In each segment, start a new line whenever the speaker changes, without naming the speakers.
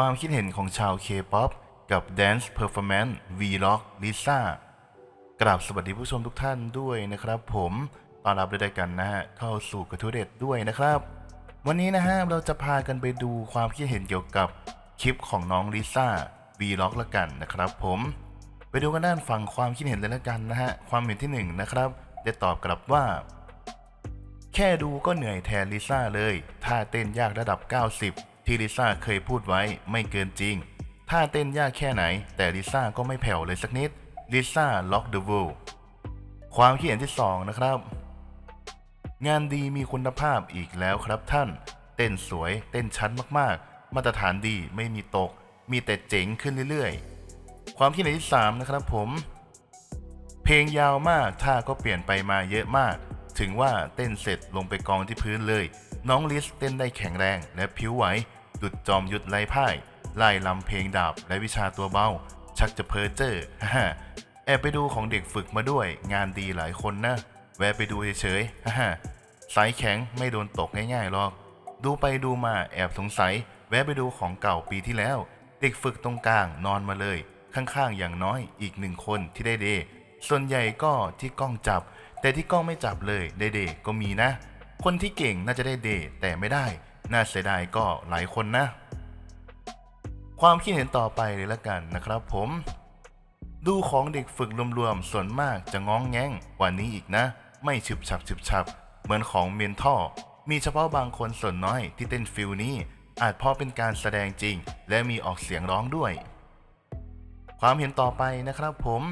ความคิดเห็นของชาว K-POP กับ Dance Performance Vlog Lisa กราบสวัสดีผู้ชมทุกท่านด้วยนะครับ ผมตอนรับด้วยกันนะฮะเข้าสู่กระทู้เด็ดด้วยนะครับ วันนี้นะฮะเราจะพากันไปดูความคิดเห็นเกี่ยวกับคลิปของน้องลิซ่า Vlog ละกันนะครับ ผมไปดูกันด้านฝั่งความคิดเห็นเลยละกันนะฮะความเห็นที่หนึ่งนะครับได้ตอบกลับว่า แค่ดูก็เหนื่อยแทนลิซ่าเลยท่าเต้นยากระดับ 90 ที่ลิซ่าเคยพูดไว้ไม่เกินจริงท่าเต้นยากแค่ไหน แต่ลิซ่าก็ไม่แผ่วเลยสักนิดลิซ่าล็อกเดอะวิลด์ความคิดเห็นที่ 2 นะครับ งานดีมีคุณภาพอีกแล้วครับท่าน เต้นสวยเต้นชัดมากๆ มาตรฐานดีไม่มีตก มีแต่เจ๋งขึ้นเรื่อยๆ ความคิดเห็นที่ 3 นะครับผม เพลงยาวมากท่าก็เปลี่ยนไปมาเยอะมาก ถึงว่าเต้นเสร็จลงไปกองที่พื้นเลย น้องลิสเต้นได้แข็งแรงและผิวไหว ดุดจอมยุดไร้พ่ายไล่ลำเพลงดาบและวิชาตัวเบา ชักจะเพ้อเจ้อฮ่าแอบไปดูของเด็กฝึกมาด้วย งานดีหลายคนนะ แวะไปดูเฉยๆฮ่าสายแข็งไม่โดนตกง่ายๆหรอก ดูไปดูมาแอบสงสัย แวะไปดูของเก่าปีที่แล้ว เด็กฝึกตรงกลางนอนมาเลย ข้างๆอย่างน้อยอีกหนึ่งคนที่ได้เด ส่วนใหญ่ก็ที่กล้องจับ แต่ที่กล้องไม่จับเลยได้เดก็มีนะ คนที่เก่งน่าจะได้เดแต่ไม่ได้ น่าเสียดายก็หลายคนนะ ความคิดเห็นต่อไปเลยละกันนะครับผม ดูของเด็กฝึกรวมๆส่วนมากจะง้องแง้งกว่านี้อีกนะ ไม่ฉึบฉับฉึบฉับ เหมือนของเมนทอมีเฉพาะบางคนส่วนน้อยที่เต้นฟิลนี้ อาจเพราะเป็นการแสดงจริง และมีออกเสียงร้องด้วย ความเห็นต่อไปนะครับผม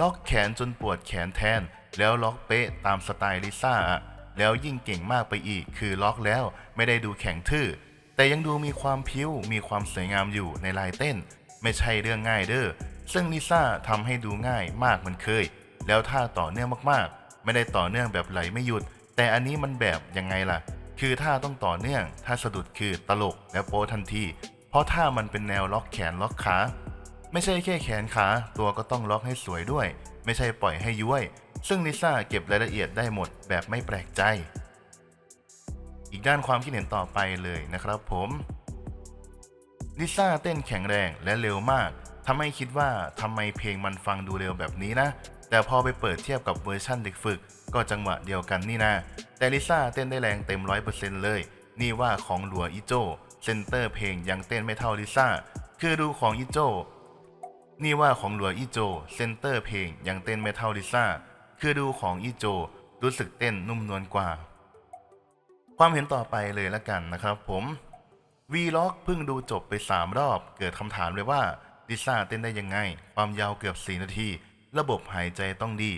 ล็อกแขนจนปวดแขนแทน แล้วล็อกเป๊ะตามสไตล์ลิซ่าอะ แล้วยิ่งเก่งมากไปอีก คือล็อกแล้วไม่ได้ดูแข็งทื่อ แต่ยังดูมีความพิ้ว มีความสวยงามอยู่ในลายเต้น ไม่ใช่เรื่องง่ายเด้อ ซึ่งลิซ่าทำให้ดูง่ายมากเหมันเคย แล้วท่าต่อเนื่องมากๆ ไม่ได้ต่อเนื่องแบบไหลไม่หยุด แต่อันนี้มันแบบยังไงล่ะ คือท่าต้องต่อเนื่อง ถ้าสะดุดคือตลกและโปทันที เพราะท่ามันเป็นแนวล็อกแขนล็อกขา ไม่ใช่แค่แขนขา ตัวก็ต้องล็อกให้สวยด้วย ไม่ใช่ปล่อยให้ย้วย ซึ่งลิซ่าเก็บรายละเอียดได้หมดแบบไม่แปลกใจ อีกด้านความคิดเห็นต่อไปเลยนะครับผมลิซ่าเต้นแข็งแรงและเร็วมากทำให้คิดว่าทำไมเพลงมันฟังดูเร็วแบบนี้นะ แต่พอไปเปิดเทียบกับเวอร์ชั่นเด็กฝึก ก็จังหวะเดียวกันนี่นะ แต่ลิซ่าเต้นได้แรงเต็มร้อยเปอร์เซ็นต์เลย นี่ว่าของหลัวอีโจเซนเตอร์เพลงยังเต้นไม่เท่าลิซ่า คือดูของอีโจ นี่ว่าของหลัวอีโจเซนเตอร์เพลงยังเต้นไม่เท่าลิซ่า คือดูของอีโจรู้สึกเต้นนุ่มนวลกว่า ความเห็นต่อไปเลยละกันนะครับผมวีล็อกเพิ่งดูจบไป 3 รอบ เกิดคำถามเลยว่าลิซ่าเต้นได้ยังไง ความยาวเกือบ 4 นาที ระบบหายใจต้องดี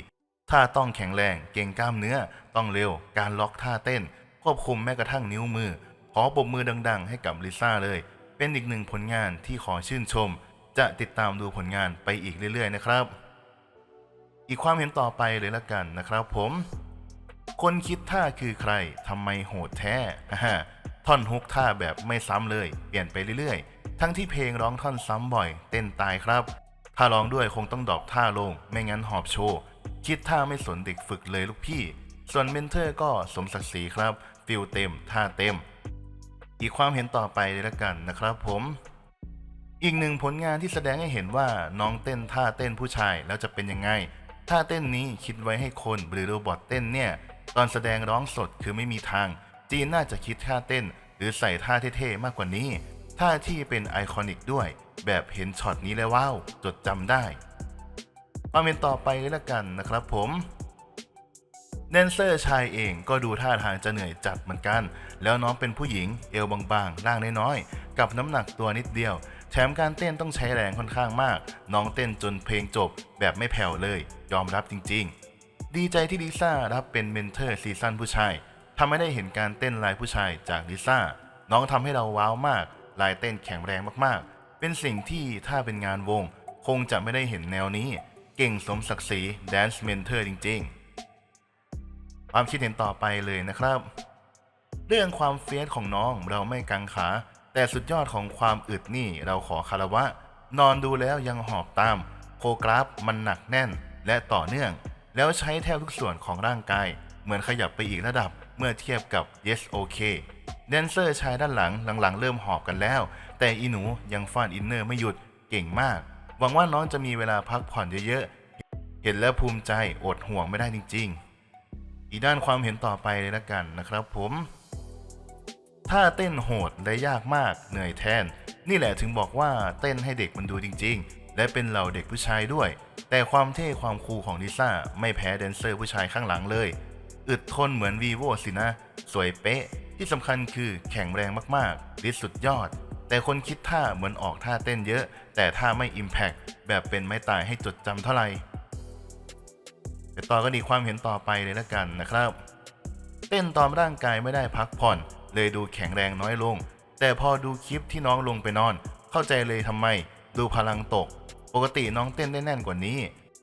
ท่าต้องแข็งแรง เก่งกล้ามเนื้อ ต้องเร็ว การล็อกท่าเต้น ควบคุมแม้กระทั่งนิ้วมือ ขอปรบมือดัง ๆ ให้กับลิซ่าเลย เป็นอีกหนึ่งผลงานที่ขอชื่นชม จะติดตามดูผลงานไปอีกเรื่อย ๆ นะครับ อีกความเห็นต่อไปเลยละกันนะครับผม คนคิดท่าคือใครทำไมโหดแท้ฮ่าท่อนฮุกท่าแบบไม่ซ้ำเลย เปลี่ยนไปเรื่อยๆ ทั้งที่เพลงร้องท่อนซ้ำบ่อย เต้นตายครับ ถ้าร้องด้วยคงต้องดรอปท่าลง ไม่งั้นหอบโชว์ คิดท่าไม่สนเด็กฝึกเลยลูกพี่ ส่วนเมนเทอร์ก็สมศักดิ์ศรีครับ ฟิลเต็ม ท่าเต็ม อีกความเห็นต่อไปเลยละกันนะครับผมอีกหนึ่งผลงานที่แสดงให้เห็นว่าน้องเต้นท่าเต้นผู้ชายแล้วจะเป็นยังไง ท่าเต้นนี้คิดไว้ให้คนหรือโรบอทเต้นเนี่ย ตอนแสดงร้องสดคือไม่มีทาง จีนน่าจะคิดท่าเต้น หรือใส่ท่าเท่ๆมากกว่านี้ ท่าที่เป็นไอคอนิกด้วย แบบเห็นช็อตนี้แล้วว้าว จดจำได้มาเป็นต่อไปเลยละกันนะครับผมแดนเซอร์ชายเองก็ดูท่าทางจะเหนื่อยจัดเหมือนกัน แล้วน้องเป็นผู้หญิงเอวบางๆ ร่างน้อยๆ กับน้ำหนักตัวนิดเดียว แถมการเต้นต้องใช้แรงค่อนข้างมาก น้องเต้นจนเพลงจบแบบไม่แผ่วเลย ยอมรับจริง ๆ ดีใจที่ลิซ่ารับเป็นเมนเทอร์ซีซั่นผู้ชายทำให้ได้เห็นการเต้นลายผู้ชายจากลิซ่าน้องทำให้เราว้าวมาก ลายเต้นแข็งแรงมากๆ เป็นสิ่งที่ถ้าเป็นงานวง คงจะไม่ได้เห็นแนวนี้ เก่งสมศักดิ์ศรีแดนซ์เมนเทอร์จริง ๆ ความคิดเห็นต่อไปเลยนะครับ เรื่องความเฟียสของน้องเราไม่กังขา แต่สุดยอดของความอึดนี่เราขอคารวะ นอนดูแล้วยังหอบตาม โคกราฟมันหนักแน่นและต่อเนื่อง แล้วใช้แทบทุกส่วนของร่างกาย เหมือนขยับไปอีกระดับเมื่อเทียบกับ Yes OK แดนเซอร์ชายด้านหลังหลังๆ เริ่มหอบกันแล้ว แต่อีหนูยังฟาดอินเนอร์ไม่หยุดเก่งมาก หวังว่าน้องจะมีเวลาพักผ่อนเยอะๆ เห็นแล้วภูมิใจอดห่วงไม่ได้จริง ๆ อีกด้านความเห็นต่อไปเลยละกันนะครับผม ถ้าเต้นโหดและยากมากเหนื่อยแทน นี่แหละถึงบอกว่าเต้นให้เด็กมันดูจริง ๆ และเป็นเหล่าเด็กผู้ชายด้วย แต่ความเท่ความคูลของลิซ่าไม่แพ้แดนเซอร์ผู้ชายข้างหลังเลย อึดทนเหมือนวีโวสินะ สวยเป๊ะ ที่สำคัญคือแข็งแรงมากๆลิสุดยอด แต่คนคิดท่าเหมือนออกท่าเต้นเยอะ แต่ท่าไม่อิมแพ t แบบเป็นไม้ตายให้จดจำเท่าไหร่แต่ต่อก็ดีความเห็นต่อไปเลยละกันนะครับ เต้นตอนร่างกายไม่ได้พักผ่อน เลยดูแข็งแรงน้อยลง แต่พอดูคลิปที่น้องลงไปนอน เข้าใจเลยทำไม ดูพลังตก ปกติน้องเต้นได้แน่นกว่านี้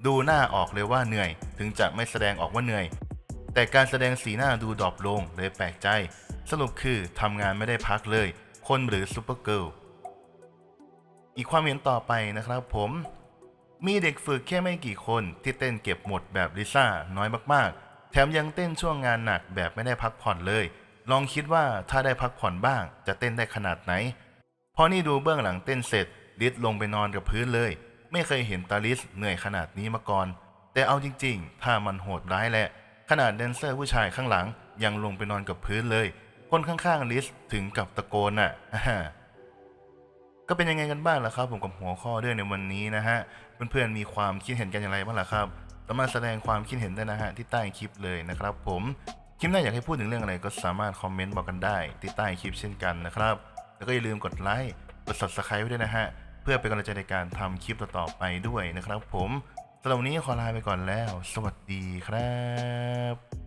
ดูหน้าออกเลยว่าเหนื่อย ถึงจะไม่แสดงออกว่าเหนื่อย แต่การแสดงสีหน้าดูดรอปลงเลยแปลกใจ สรุปคือทำงานไม่ได้พักเลย คนหรือซูเปอร์เกิลอีกความเห็นต่อไปนะครับผมมีเด็กฝึกแค่ไม่กี่คนที่เต้นเก็บหมดแบบลิซ่าน้อยมากๆ แถมยังเต้นช่วงงานหนักแบบไม่ได้พักผ่อนเลย ลองคิดว่าถ้าได้พักผ่อนบ้างจะเต้นได้ขนาดไหน พอนี่ดูเบื้องหลังเต้นเสร็จ ลิสลงไปนอนกับพื้นเลย ไม่เคยเห็นตาลิสเหนื่อยขนาดนี้มาก่อน แต่เอาจริงๆ ถ้ามันโหดร้ายแหละ ขนาดแดนเซอร์ผู้ชายข้างหลังยังลงไปนอนกับพื้นเลย คนข้างๆลิสถึงกับตะโกนอะก็เป็นยังไงกันบ้างล่ะครับ ผมกับหัวข้อเรื่องในวันนี้นะฮะ เพื่อนๆมีความคิดเห็นกันอย่างไรบ้างล่ะครับสามารถแสดงความคิดเห็นได้นะฮะที่ใต้คลิปเลยนะครับผม คลิปหน้าอยากให้พูดถึงเรื่องอะไรก็สามารถคอมเมนต์บอกกันได้ที่ใต้คลิปเช่นกันนะครับ แล้วก็อย่าลืมกดไลค์กด subscribe ไว้ด้วยนะฮะ เพื่อเป็นกำลังใจในการทำคลิปต่อๆไปด้วยนะครับผมสำหรับวันนี้ขอลาไปก่อนแล้ว สวัสดีครับ